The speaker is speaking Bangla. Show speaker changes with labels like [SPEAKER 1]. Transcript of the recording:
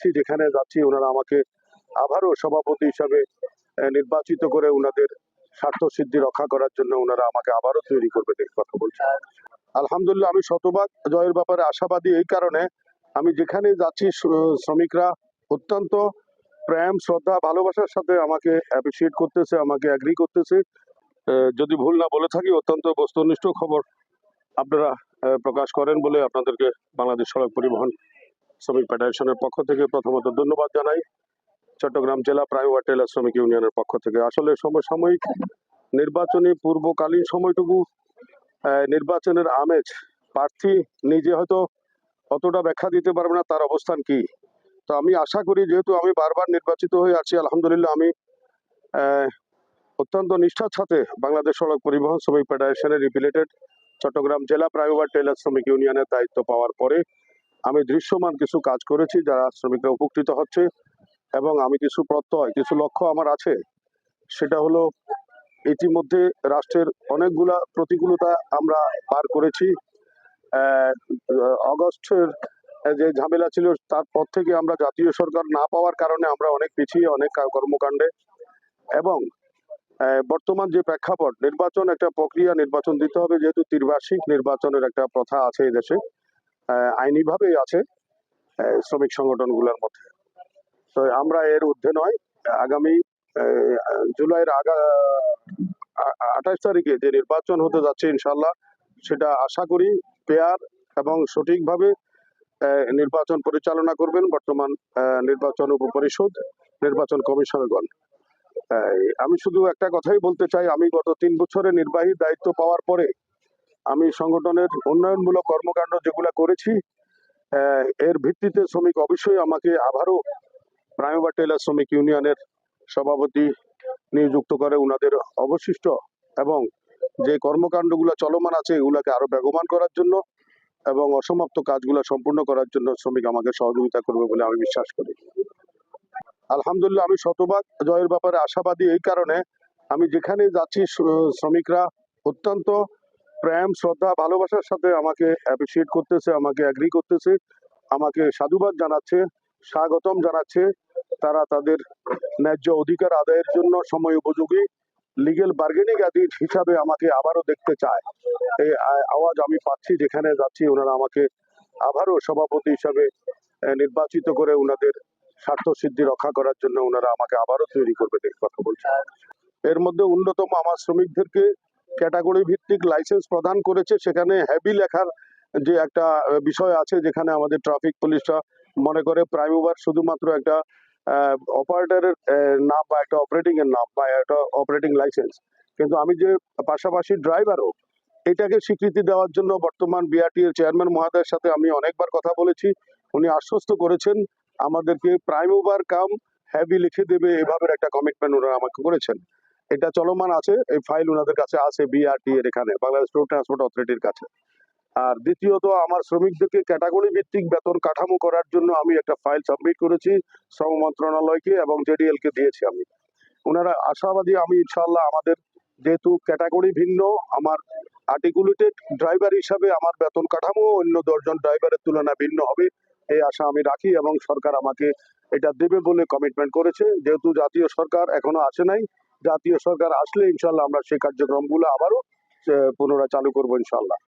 [SPEAKER 1] যাচ্ছি যেখানে যাচ্ছি ওনারা আমাকে আবারও সভাপতি হিসাবে নির্বাচিত করে ওনাদের স্বার্থ সিদ্ধি রক্ষা করার জন্য ওনারা আমাকে আবারও তৈরি করবে এই কথা বলছে আলহামদুলিল্লাহ আমি শতভাগ জয়ের ব্যাপারে আশাবাদী এই কারণে আমি যেখানে যাচ্ছি শ্রমিকরা অত্যন্ত প্রেম শ্রদ্ধা ভালোবাসার সাথে আমাকে অ্যাপ্রিসিয়েট করতেছে আমাকে অ্যাগ্রি করতেছে যদি ভুল না বলে থাকি অত্যন্ত বস্তুনিষ্ঠ খবর আপনারা প্রকাশ করেন বলে আপনাদেরকে বাংলাদেশ সড়ক পরিবহন শ্রমিক ফেডারেশনের পক্ষ থেকে প্রথমত ধন্যবাদ জানাই চট্টগ্রাম জেলা প্রাইভেট টেলার শ্রমিক ইউনিয়নের পক্ষ থেকে আসলে সমসাময়িক নির্বাচনী পূর্বকালীন সময়টুকু নির্বাচনের আমেজ প্রার্থী নিজে হয়তো অতটা ব্যাখ্যা দিতে পারবে না তার অবস্থান কি তো আমি আশা করি যেহেতু আমি বারবার নির্বাচিত হয়ে আছি আলহামদুলিল্লাহ আমি অত্যন্ত নিষ্ঠার সাথে বাংলাদেশ সড়ক পরিবহন শ্রমিক ফেডারেশনের রিপিলেটেড চট্টগ্রাম জেলা প্রাইভেট টেলার শ্রমিক ইউনিয়নের দায়িত্ব পাওয়ার পরে আমি দৃশ্যমান কিছু কাজ করেছি যারা শ্রমিকরা উপকৃত হচ্ছে এবং আমি কিছু প্রত্যয় কিছু লক্ষ্য আমার আছে সেটা হলো ইতিমধ্যে রাষ্ট্রের অনেকগুলা প্রতিকূলতা আমরা পার করেছি অগস্টের যে ঝামেলা ছিল তারপর থেকে আমরা জাতীয় সরকার না পাওয়ার কারণে আমরা অনেক পিছিয়ে অনেক কর্মকাণ্ডে এবং বর্তমান যে প্রেক্ষাপট নির্বাচন একটা প্রক্রিয়া নির্বাচন দিতে হবে যেহেতু ত্রিবার্ষিক নির্বাচনের একটা প্রথা আছে এদেশে আইনিভাবেই আছে শ্রমিক সংগঠনগুলোর মধ্যে তো আমরা এর ঊর্ধ্বে নয় আগামী জুলাইয়ের আগা আঠাশ তারিখে যে নির্বাচন হতে যাচ্ছে ইনশাল্লাহ সেটা আশা করি পেয়ার এবং সঠিকভাবে নির্বাচন পরিচালনা করবেন বর্তমান নির্বাচন উপপরিষদ নির্বাচন কমিশনগণ আমি শুধু একটা কথাই বলতে চাই আমি গত তিন বছরে নির্বাহী দায়িত্ব পাওয়ার পরে আমি সংগঠনের উন্নয়নমূলক কর্মকাণ্ড যেগুলো করেছি এর ভিত্তিতে শ্রমিক অবশ্যই আমাকে আবারও প্রাইমা টেলার শ্রমিক ইউনিয়নের সভাপতি নিযুক্ত করে ওনাদের অবশিষ্ট এবং যে কর্মকাণ্ডগুলো চলমান আছে এগুলাকে আরও বেগমান করার জন্য এবং অসমাপ্ত কাজগুলো সম্পূর্ণ করার জন্য শ্রমিক আমাকে সহযোগিতা করবে বলে আমি বিশ্বাস করি আলহামদুলিল্লাহ আমি শতভাগ জয়ের ব্যাপারে আশাবাদী এই কারণে আমি যেখানে যাচ্ছি শ্রমিকরা অত্যন্ত প্রেম শ্রদ্ধা ভালোবাসার সাথে আমাকে অ্যাপ্রিসিয়েট করতেছে আমাকে অ্যাগ্রি করতেছে আমাকে সাধুবাদ জানাচ্ছে স্বাগতম জানাচ্ছে তারা তাদের ন্যায্য অধিকার আদায়ের জন্য সময় উপযোগী লিগেল বার্গেনিং আদি হিসাবে আমাকে আবারও দেখতে চায় এই আওয়াজ আমি পাচ্ছি যেখানে যাচ্ছি ওনারা আমাকে আবারও সভাপতি হিসাবে নির্বাচিত করে ওনাদের স্বার্থ সিদ্ধি রক্ষা করার জন্য ওনারা আমাকে আবারও তৈরি করবে কথা বলছে এর মধ্যে অন্যতম আমার শ্রমিকদেরকে ক্যাটাগরি ভিত্তিক লাইসেন্স প্রদান করেছে সেখানে হ্যাভি লেখার যে একটা বিষয় আছে যেখানে আমাদের ট্রাফিক পুলিশরা মনে করে প্রাইম ওভার শুধুমাত্র একটা অপারেটরের নাম বা একটা অপারেটিং এর নাম বা একটা অপারেটিং লাইসেন্স কিন্তু আমি যে পাশাপাশি ড্রাইভারও এটাকে স্বীকৃতি দেওয়ার জন্য বর্তমান বিআরটি এর চেয়ারম্যান মহাদয়ের সাথে আমি অনেকবার কথা বলেছি উনি আশ্বস্ত করেছেন আমাদেরকে প্রাইম ওভার কাম হ্যাভি লিখে দেবে এভাবে একটা কমিটমেন্ট ওনারা আমাকে করেছেন এটা চলমান আছে এই ফাইল ওনাদের কাছে আছে বিআরটি এর এখানে বাংলাদেশ রোড ট্রান্সপোর্ট অথরিটির কাছে আর দ্বিতীয়ত আমার শ্রমিকদেরকে ক্যাটাগরি ভিত্তিক বেতন কাঠামো করার জন্য আমি একটা ফাইল সাবমিট করেছি শ্রম মন্ত্রণালয়কে এবং জেডিএলকে দিয়েছি আমি ওনারা আশাবাদী আমি ইনশাল্লাহ আমাদের যেহেতু ক্যাটাগরি ভিন্ন আমার আর্টিকুলেটেড ড্রাইভার হিসাবে আমার বেতন কাঠামো অন্য দশজন ড্রাইভারের তুলনায় ভিন্ন হবে এই আশা আমি রাখি এবং সরকার আমাকে এটা দেবে বলে কমিটমেন্ট করেছে যেহেতু জাতীয় সরকার এখনো আসে নাই জাতীয় সরকার আসলে ইনশাল্লাহ আমরা সেই কার্যক্রমগুলো আবারও পুনরায় চালু করবো ইনশাল্লাহ